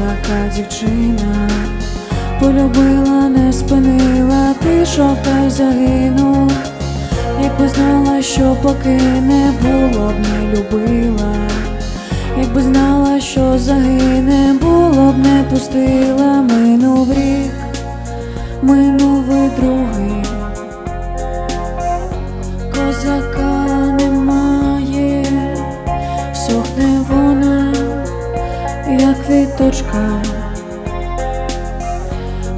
козака дівчина, полюбила, не спинила, пішов та й загинув. Якби знала, що поки не було як.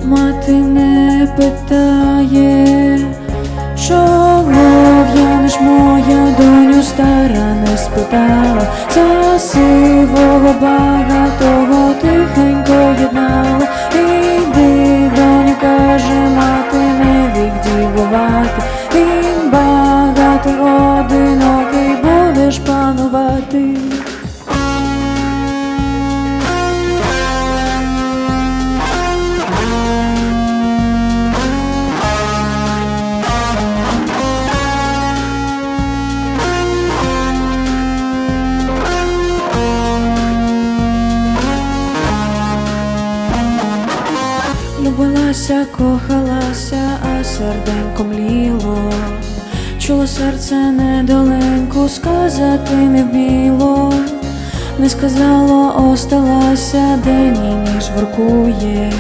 Мати не питає, чого ж моя доню стара не спитала, за сивого багатого Любилася, кохалася, а серденько мліло. Чуло серце недоленьку, сказати не вміло, не сказало, осталася, день і ніж воркує,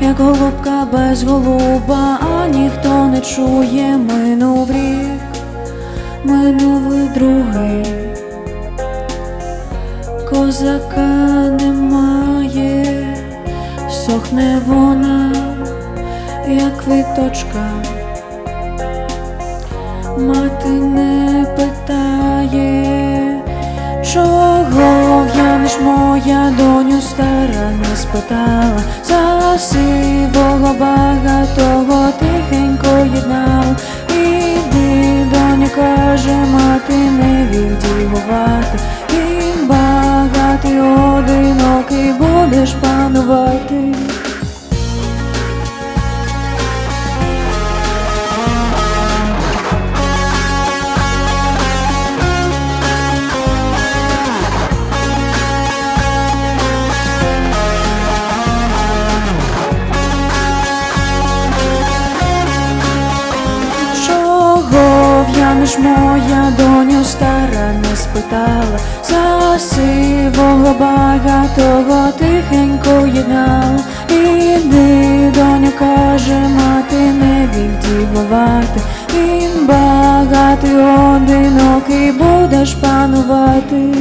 як голубка без голуба, а ніхто не чує, минув рік, минув другий, козака сохне вона, як квіточка, мати не питає, чого в'янеш моя доню стара не спитала, за сивого багатого тихенько єднала. Іди, доню, каже, мати не вік дівувати, він багатий одинокий будеш панувати. Чого моя доню стара не спитала, за сивого багатого тихенько єднала. Іди, доню, каже, мати, не вік дівувати, він багатий одинокий, будеш панувати.